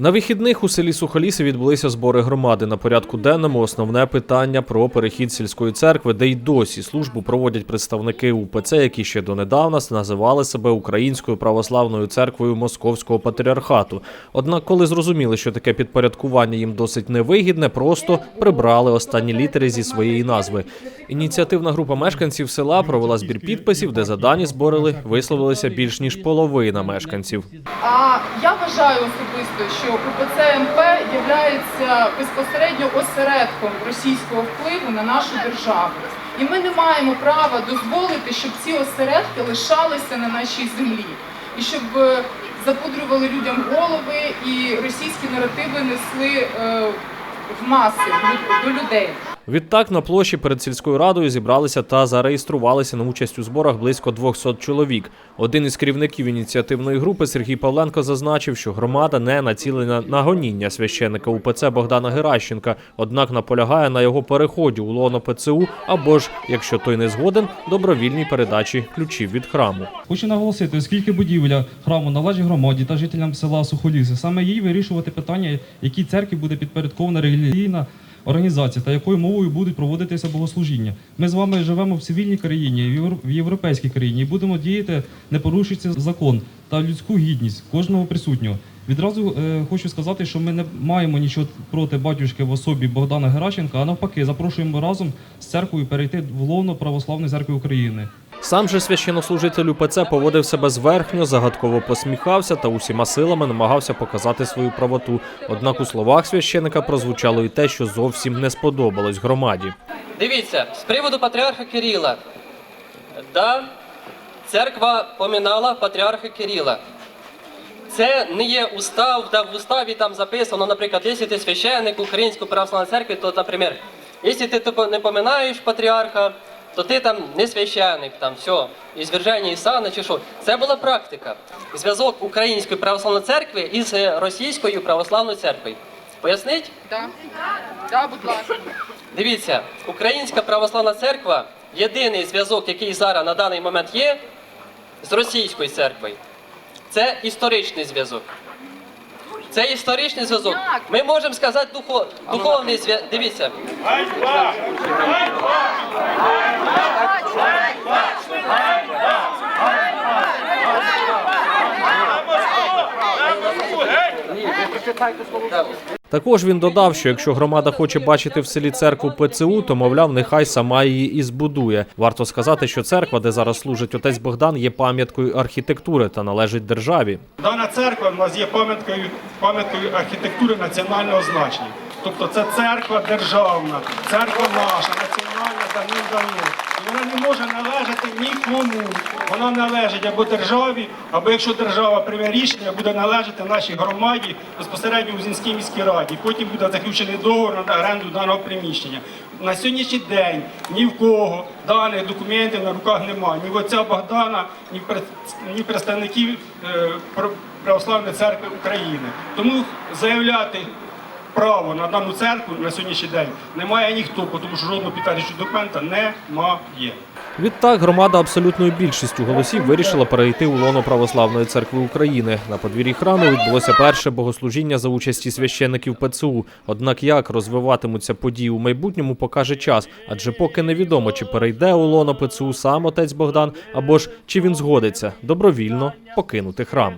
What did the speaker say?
На вихідних у селі Сухоліси відбулися збори громади. На порядку денному основне питання про перехід сільської церкви, де й досі службу проводять представники УПЦ, які ще донедавна називали себе Українською православною церквою Московського патріархату. Однак, коли зрозуміли, що таке підпорядкування їм досить невигідне, просто прибрали останні літери зі своєї назви. Ініціативна група мешканців села провела збір підписів, де за дані зборили висловилися більш ніж половина мешканців. А я вважаю особисто, що УПЦ МП є безпосередньо осередком російського впливу на нашу державу. І ми не маємо права дозволити, щоб ці осередки лишалися на нашій землі. І щоб е, запудрювали людям голови і російські наративи несли е, в маси до людей. Відтак на площі перед сільською радою зібралися та зареєструвалися на участь у зборах близько 200 чоловік. Один із керівників ініціативної групи Сергій Павленко зазначив, що громада не націлена на гоніння священника УПЦ Богдана Геращенка, однак наполягає на його переході у лоно ПЦУ або ж, якщо той не згоден, добровільній передачі ключів від храму. Хочу наголосити, оскільки будівля храму належить громаді та жителям села Сухоліси, саме їй вирішувати питання, якій церкві буде підпорядкована релігійна організація та якою мовою будуть проводитися богослужіння. Ми з вами живемо в цивільній країні, в євро- в європейській країні і будемо діяти, не порушуючи закон та людську гідність кожного присутнього. Відразу е, хочу сказати, що ми не маємо нічого проти батюшки в особі Богдана Геращенка, а навпаки, запрошуємо разом з церквою перейти в лоно Православної церкви України. Сам же священнослужитель УПЦ поводив себе зверхньо, загадково посміхався та усіма силами намагався показати свою правоту. Однак у словах священика прозвучало і те, що зовсім не сподобалось громаді. Дивіться, з приводу патріарха Кирила. Да, церква поминала патріарха Кирила. Це не є устав, де в уставі там записано, наприклад, якщо ти священник Української православної церкви, то, наприклад, якщо ти типу, не поминаєш патріарха, то ти там не священник, там все, і зверження Ісана чи що. Це була практика. Зв'язок Української православної церкви із е, Російською православною церквою. Пояснить? Да? Да, будь ласка. Дивіться, Українська православна церква єдиний зв'язок, який зараз на даний момент є з російською церквою. Це історичний зв'язок. Це історичний зв'язок. Ми можемо сказати духов... духовний зв'язок. Дивіться, Також він додав, що якщо громада хоче бачити в селі церкву ПЦУ, то мовляв, нехай сама її і збудує. Варто сказати, що церква, де зараз служить отець Богдан, є пам'яткою архітектури та належить державі. Дана церква в нас є пам'яткою пам'яткою архітектури національного значення. Тобто це церква державна, церква наша, національна І вона не може належати нікому. Вона належить або державі, або якщо держава прийме рішення, буде належати нашій громаді безпосередньо у Зінській міській раді. Потім буде заключений договор на оренду даного приміщення. На сьогоднішній день ні в кого даних документів на руках немає. Ні в отця Богдана, ні представників е, Православної церкви України. Тому заявляти право на дану церкву на сьогоднішній день немає ніхто, тому що жодного підтверджуючого документа немає. Відтак громада абсолютною більшістю голосів вирішила перейти у лоно Православної церкви України. На подвір'ї храму відбулося перше богослужіння за участі священників ПЦУ. Однак як розвиватимуться події у майбутньому, покаже час, адже поки невідомо, чи перейде у лоно ПЦУ сам отець Богдан, або ж чи він згодиться добровільно покинути храм.